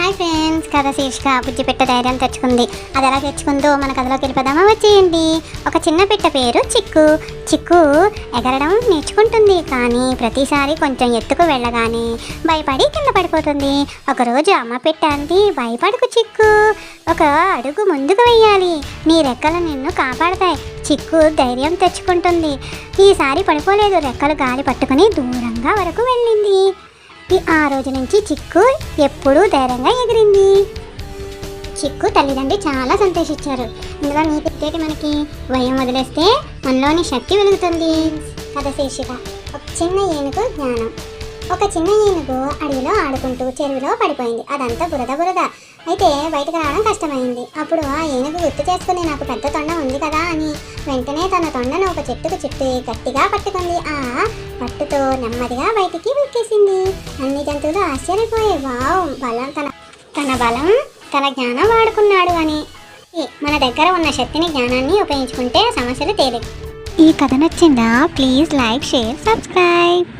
Hi friends కథ శీర్షిక బుజ్జి పెట్ట ధైర్యం తెచ్చుకుంది. అది ఎలా తెచ్చుకుందో మన కథలోకి వెళ్ళిపోదామా? వచ్చేయండి. ఒక చిన్న పిట్ట పేరు చిక్కు. చిక్కు ఎగరడం నేర్చుకుంటుంది కానీ ప్రతిసారి కొంచెం ఎత్తుకు వెళ్ళగానే భయపడి కింద పడిపోతుంది. ఒకరోజు అమ్మ పిట్ట అంది భయపడకు చిక్కు. ఒక అడుగు ముందుకు వెయ్యాలి. నీ రెక్కలు నిన్ను కాపాడతాయి. చిక్కు ధైర్యం తెచ్చుకుంటుంది. ఈసారి పడిపోలేదు రెక్కలు గాలి పట్టుకుని దూరంగా వరకు వెళ్ళింది. ఆ రోజు నుంచి చిక్కు ఎప్పుడూ ధైర్యంగా ఎగిరింది. చిక్కు తల్లిదండ్రి చాలా సంతోషించారు. ఇందులో నీ పెట్టేటి మనకి భయం వదిలేస్తే మనలోని శక్తి వెలుగుతుంది. కథ శీర్షిక ఒక చిన్న ఏనుగు జ్ఞానం. ఒక చిన్న ఏనుగు అడవిలో ఆడుకుంటూ చెరువులో పడిపోయింది. అదంతా బురద బురద. అయితే బయటకు రావడం కష్టమైంది. అప్పుడు ఆ ఏనుగు గుర్తు చేసుకుని నాకు పెద్ద తొండ ఉంది కదా అని. వెంటనే తన తొండను ఒక చెట్టుకు చుట్టి గట్టిగా పట్టుకుంది. ఆ పట్టుతో నెమ్మదిగా బయటికి ఉక్కేసింది అన్ని జంతువులు ఆశ్చర్యపోయే వావ్ బలం తన తన బలం తన జ్ఞానం వాడుకున్నాడు అని. మన దగ్గర ఉన్న శక్తిని జ్ఞానాన్ని ఉపయోగించుకుంటే సమస్యలు తేలి. ఈ కథ నచ్చిందా? Please like share subscribe.